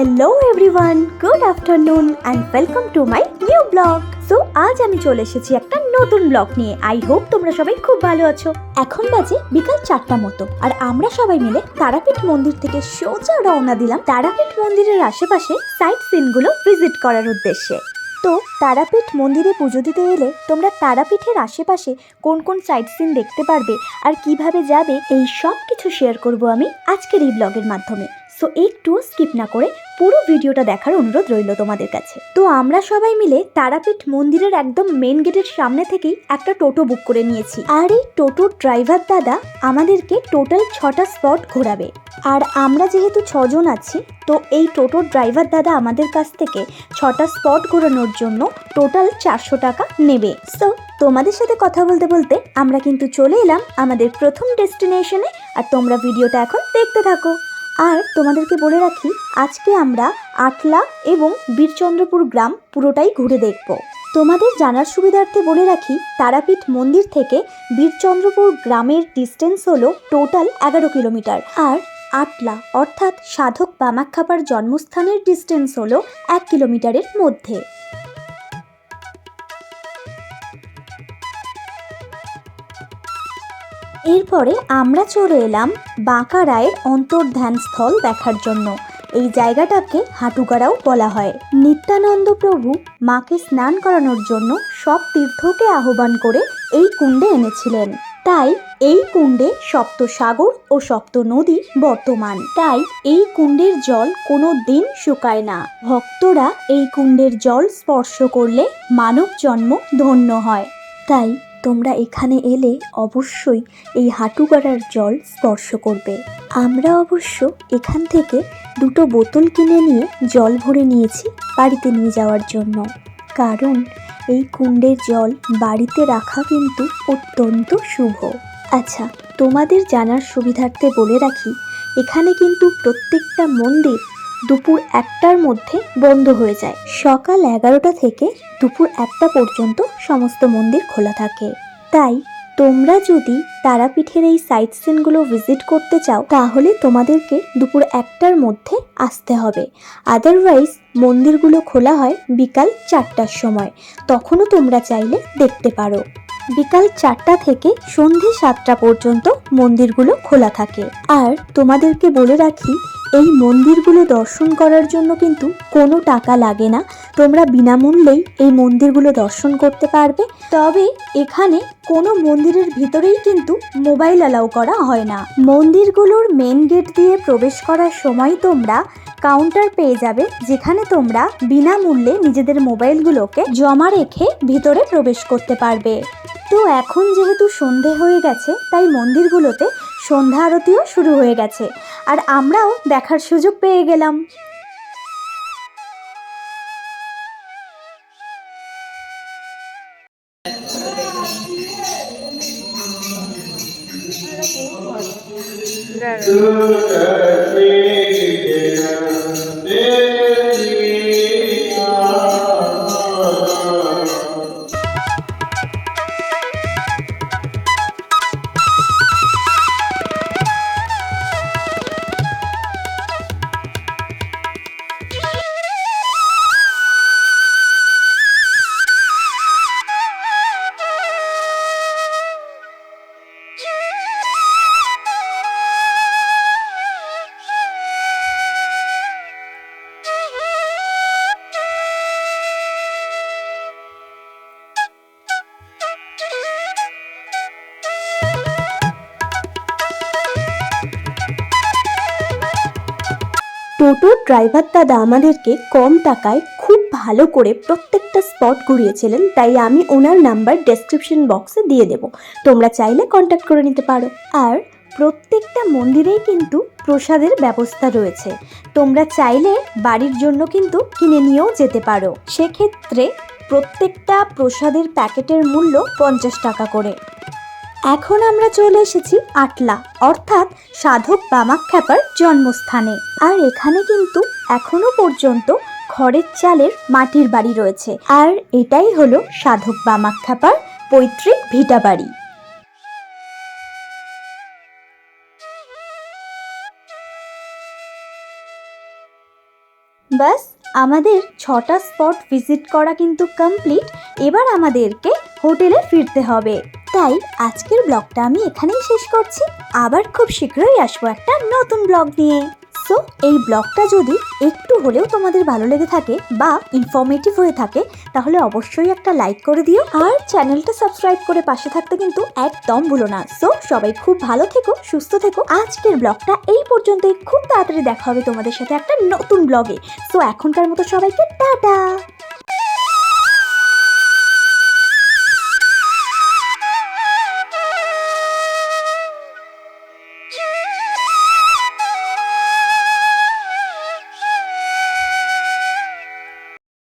Hello everyone good afternoon and welcome to my new blog so আজ আমি চলে এসেছি একটা নতুন ব্লগ নিয়ে। আই হোপ তোমরা সবাই খুব ভালো আছো। এখন বাজে বিকাল চারটা মতো আর আমরা সবাই মিলে তারাপীঠ মন্দির থেকে সোজা রওনা দিলাম তারাপীঠ মন্দিরের আশেপাশে সাইট সিনগুলো ভিজিট করার উদ্দেশ্যে। তো, তারাপীঠ মন্দিরে পুজো দিতে এলে তোমরা তারাপীঠের আশেপাশে কোন কোন সাইট সিন দেখতে পারবে আর কীভাবে যাবে, এই সব কিছু শেয়ার করব আমি আজকের এই ব্লগের মাধ্যমে। সো একটু স্কিপ না করে পুরো ভিডিওটা দেখার অনুরোধ রইল তোমাদের কাছে। তো আমরা সবাই মিলে তারাপীঠ মন্দিরের একদম মেন গেটের সামনে থেকেই একটা টোটো বুক করে নিয়েছি। আর এই টোটোর ড্রাইভার দাদা আমাদেরকে টোটাল ছটা স্পট ঘোরাবে। আর আমরা যেহেতু ছজন আছি, তো এই টোটোর ড্রাইভার দাদা আমাদের কাছ থেকে ছটা স্পট ঘোরানোর জন্য টোটাল চারশো টাকা নেবে। সো তোমাদের সাথে কথা বলতে বলতে আমরা কিন্তু চলে এলাম আমাদের প্রথম ডেস্টিনেশনে আর তোমরা ভিডিওটা এখন দেখতে থাকো। আর তোমাদেরকে বলে রাখি, আজকে আমরা আটলা এবং বীরচন্দ্রপুর গ্রাম পুরোটাই ঘুরে দেখব। তোমাদের জানার সুবিধার্থে বলে রাখি, তারাপীঠ মন্দির থেকে বীরচন্দ্রপুর গ্রামের ডিস্টেন্স হলো টোটাল এগারো কিলোমিটার। আর আটলা, অর্থাৎ সাধক বামাক্ষাপার জন্মস্থানের ডিস্টেন্স হলো এক কিলোমিটারের মধ্যে। এরপরে আমরা চলে এলাম বাঁকা রায়ের অন্তর্ধান স্থল দেখার জন্য। এই জায়গাটাকে হাঁটুগাড়াও বলা হয়। নিত্যানন্দ প্রভু মাকে স্নান করানোর জন্য সব তীর্থকে আহ্বান করে এই কুণ্ডে এনেছিলেন। তাই এই কুণ্ডে সপ্ত সাগর ও সপ্ত নদী বর্তমান। তাই এই কুণ্ডের জল কোনো দিন শুকায় না। ভক্তরা এই কুণ্ডের জল স্পর্শ করলে মানব জন্ম ধন্য হয়। তাই তোমরা এখানে এলে অবশ্যই এই হাঁটুগাড়ার জল স্পর্শ করবে। আমরা অবশ্য এখান থেকে দুটো বোতল কিনে নিয়ে জল ভরে নিয়েছি বাড়িতে নিয়ে যাওয়ার জন্য। কারণ এই কুণ্ডের জল বাড়িতে রাখা কিন্তু অত্যন্ত শুভ। আচ্ছা তোমাদের জানার সুবিধার্থে বলে রাখি, এখানে কিন্তু প্রত্যেকটা মন্দির দুপুর একটার মধ্যে বন্ধ হয়ে যায়। সকাল এগারোটা থেকে দুপুর একটা পর্যন্ত সমস্ত মন্দির খোলা থাকে। তাই তোমরা যদি তারাপীঠের এই সাইট সিনগুলো ভিজিট করতে চাও, তাহলে তোমাদেরকে দুপুর একটার মধ্যে আসতে হবে। আদারওয়াইজ মন্দিরগুলো খোলা হয় বিকাল চারটার সময়। তখনও তোমরা চাইলে দেখতে পারো। বিকাল চারটা থেকে সন্ধে সাতটা পর্যন্ত মন্দিরগুলো খোলা থাকে। আর তোমাদেরকে বলে রাখি এই মন্দিরগুলো দর্শন করার জন্য কিন্তু কোনো টাকা লাগে না। তোমরা বিনামূল্যেই এই মন্দিরগুলো দর্শন করতে পারবে। তবে এখানে কোনো মন্দিরের ভিতরেই কিন্তু মোবাইল অ্যালাউ করা হয় না। মন্দিরগুলোর মেন গেট দিয়ে প্রবেশ করার সময় তোমরা কাউন্টার পেয়ে যাবে, যেখানে তোমরা বিনামূল্যে নিজেদের মোবাইলগুলোকে জমা রেখে ভিতরে প্রবেশ করতে পারবে। তো এখন যেহেতু সন্ধে হয়ে গেছে, তাই মন্দিরগুলোতে সন্ধ্যা আরতিও শুরু হয়ে গেছে আর আমরাও দেখার সুযোগ পেয়ে গেলাম। টোটোর ড্রাইভার দাদা আমাদেরকে কম টাকায় খুব ভালো করে প্রত্যেকটা স্পট ঘুরিয়েছিলেন, তাই আমি ওনার নাম্বার ডেসক্রিপশন বক্সে দিয়ে দেব। তোমরা চাইলে কন্ট্যাক্ট করে নিতে পারো। আর প্রত্যেকটা মন্দিরেই কিন্তু প্রসাদের ব্যবস্থা রয়েছে। তোমরা চাইলে বাড়ির জন্য কিন্তু কিনে নিয়েও যেতে পারো। সেক্ষেত্রে প্রত্যেকটা প্রসাদের প্যাকেটের মূল্য পঞ্চাশ টাকা করে। এখন আমরা চলে এসেছি আটলা, অর্থাৎ সাধক বামাখ্যাপার জন্মস্থানে। আর এখানে কিন্তু এখনও পর্যন্ত খড়ের চালের মাটির বাড়ি রয়েছে। আর এটাই হলো সাধক বামাখ্যাপার পৈতৃক ভিটা বাড়ি। বাস, আমাদের ছটা স্পট ভিজিট করা কিন্তু কমপ্লিট এবার আমাদেরকে হোটেলে ফিরতে হবে। তাই আজকের ব্লগটা আমি এখানেই শেষ করছি। আবার খুব শীঘ্রই আসব একটা নতুন ব্লগ নিয়ে। সো এই ব্লগটা যদি একটু হলেও তোমাদের ভালো লেগে থাকে বা ইনফরমেটিভ হয়ে থাকে, তাহলে অবশ্যই একটা লাইক করে দিও। আর চ্যানেলটা সাবস্ক্রাইব করে পাশে থাকতে কিন্তু একদম ভুলো না। সো সবাই খুব ভালো থেকো, সুস্থ থেকো। আজকের ব্লগটা এই পর্যন্তই। খুব তাড়াতাড়ি দেখা হবে তোমাদের সাথে একটা নতুন ব্লগে। সো এখনকার মতো সবাইকে, টাটা!